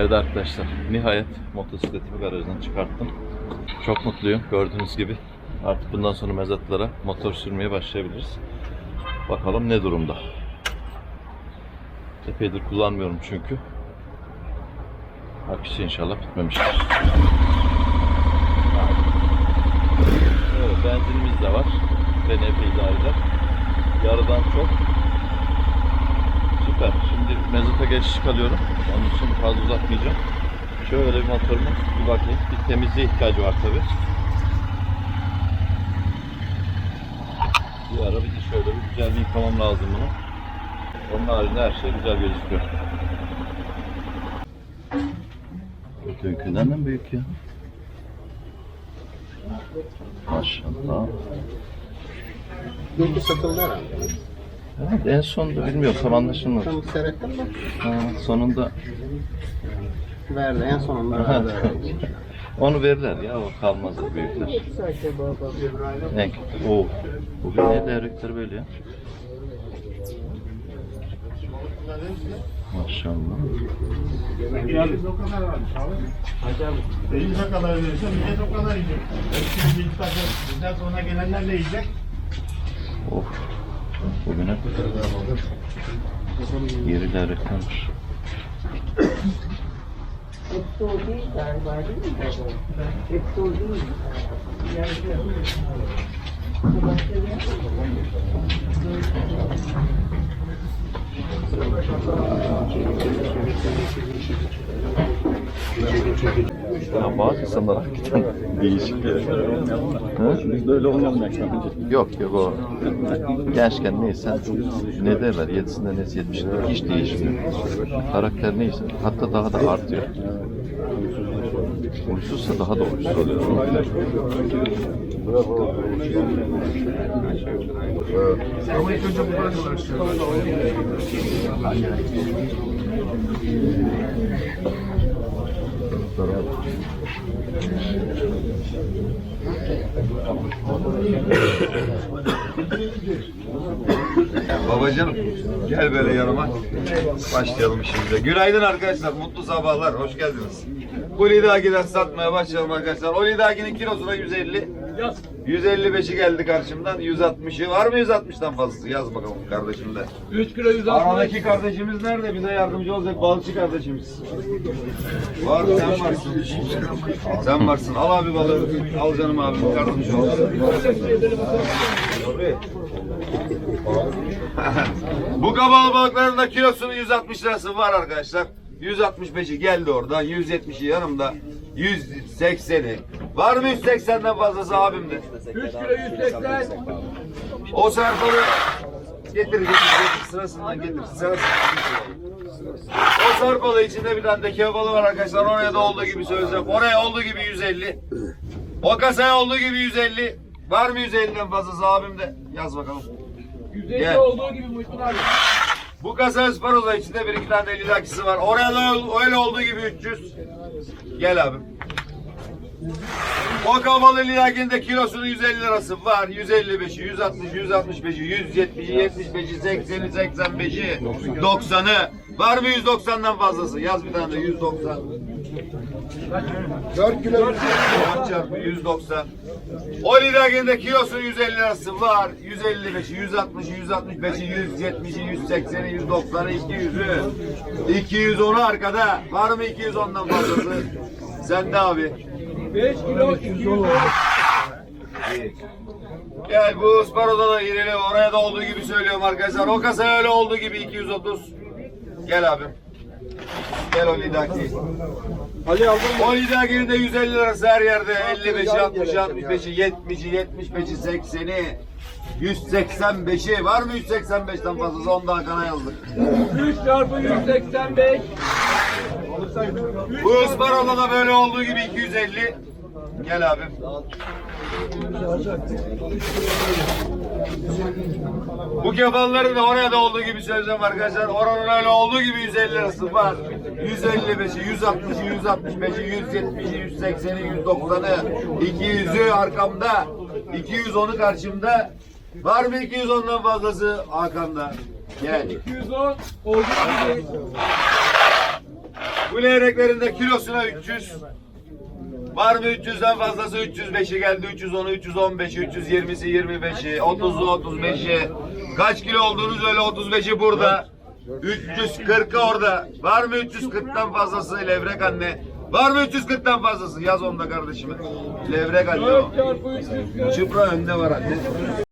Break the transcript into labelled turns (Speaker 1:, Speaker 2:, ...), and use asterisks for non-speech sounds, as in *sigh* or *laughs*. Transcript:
Speaker 1: Evet arkadaşlar, nihayet motosikletimi garajdan çıkarttım. Çok mutluyum. Gördüğünüz gibi artık bundan sonra mezatlara motor sürmeye başlayabiliriz. Bakalım ne durumda. Epeydir kullanmıyorum çünkü. Aküsü inşallah bitmemiştir. Evet, benzinimiz de var. Beni epey idare. Yarıdan çok. Süper. Şimdi mezata geçiş kalıyorum. Onun için fazla uzatmayacağım. Şöyle bir motorumu bir bakayım. Bir temizliğe ihtiyacı var tabi. Bir ara bir şöyle bir güzel bir yıkamam lazım bunu. Onun haricinde her şey güzel gözüküyor. Ötekinden de büyük ya? Maşallah.
Speaker 2: Bilgi satıldı herhalde.
Speaker 1: Evet, en sonunda bilmiyorum tam anlaşılmadı.
Speaker 2: Tam seyrettin mi?
Speaker 1: Ha, sonunda
Speaker 2: Verdi. En sonunda verdi. *laughs*
Speaker 1: onu verirler ya o kalmaz o büyükler. En kötü. Oo. Bugün ne devrekleri böyle ya? Maşallah.
Speaker 3: Elinize kadar verirse millet o kadar yiyecek. Hepsini bir takım. Bizden sonra gelenler ne yiyecek?
Speaker 1: Of. Bugüne Yeri devreklermiş.
Speaker 4: Hepsi o değil galiba değil mi? Hepsi o değil. Bu başka bir?
Speaker 1: Ya bazı insanlar hakikaten değişik ya. Biz böyle olmamak Yok yok o. Gençken neyse ne derler yedisinde neyse yetmişinde hiç değişmiyor. Karakter neyse hatta daha da artıyor. Huysuzsa daha da huysuz oluyor.
Speaker 3: Ama ilk önce kadar *coughs*
Speaker 5: Babacım gel böyle yanıma. Başlayalım işimize. Günaydın arkadaşlar. Mutlu sabahlar. Hoş geldiniz. Bu lidagiler satmaya başlayalım arkadaşlar. O lidaginin kilosuna 150. 155'i geldi karşımdan. 160'ı. Var mı 160'dan fazlası? Yaz bakalım kardeşim de.
Speaker 3: 3 kilo 160.
Speaker 5: Aradaki kardeşimiz nerede? Bize yardımcı olacak balıkçı kardeşimiz. Var sen varsın. Sen varsın. Al abi balığı. Al canım abi. Yardımcı ol. Tabii. Bu kabalı balıkların da kilosunun 160 lirası var arkadaşlar. 165'i geldi oradan. 170'i yanımda. 180'i. Var mı 180'den fazlası abimde?
Speaker 3: 3 kilo 180.
Speaker 5: O sarpalı getir getir getir sırasından getir. Sırasından O sarpalı içinde bir tane de kebalı var arkadaşlar. Oraya da olduğu gibi söyleyeceğim. Oraya olduğu gibi 150. O kasaya olduğu gibi 150. Var mı 150'den fazlası abimde? Yaz bakalım.
Speaker 3: 150
Speaker 5: Gel.
Speaker 3: olduğu gibi Muhittin abi.
Speaker 5: Bu kasa ısparoza içinde bir iki tane de lidakisi var. Oraya da öyle olduğu gibi 300. Gel abim. O kabalı lidakinde kilosunun 150 lirası var. 155'i, 160, 165'i, 170'i, 75'i, 80'i, 85'i, 90'ı. Var mı 190'dan fazlası? Yaz bir tane de 190.
Speaker 2: 4 kilo
Speaker 5: 4 çarpı 190. O lidaginde kilosu 150 lirası var. 155'i, 160'ı, 165'i, 170'i, 180'i, 190'ı, 200'ü. 210'u arkada. Var mı 210'dan fazlası? Sen de abi.
Speaker 3: 5 kilo 210.
Speaker 5: Gel bu ısparoda da irili oraya da olduğu gibi söylüyorum arkadaşlar. O kasa öyle olduğu gibi 230. Gel abim. Gel o lidaki.
Speaker 3: Ali aldın
Speaker 5: O lidakinin de 150 lirası her yerde. 55'i, 60'ı, 65'i, 70'i, 75'i, 80'i. 185'i var mı 185'ten fazlası? Onu da Hakan'a yazdık.
Speaker 3: 3 çarpı 185.
Speaker 5: Bu ısparoda da böyle olduğu gibi 250. Gel abim. Bu kefalların da oraya da olduğu gibi söyleyeceğim arkadaşlar. Oranın öyle olduğu gibi 150 lirası var. 155'i, 160'ı, 165'i, 170'i, 180'i, 190'ı, 200'ü arkamda, 210'u karşımda. Var mı 210'dan fazlası Hakan'da? Gel.
Speaker 3: 210 olduğu gibi.
Speaker 5: Bu leyreklerin de kilosuna 300. Var mı 300'den fazlası? 305'i geldi. 310'u 315'i 320'si 25'i 30'u 35'i kaç kilo olduğunu söyle 35'i burada. 340'ı orada. Var mı 340'tan fazlası levrek anne? Var mı 340'tan fazlası? Yaz onda kardeşime. Levrek anne o. Çıpra önde var anne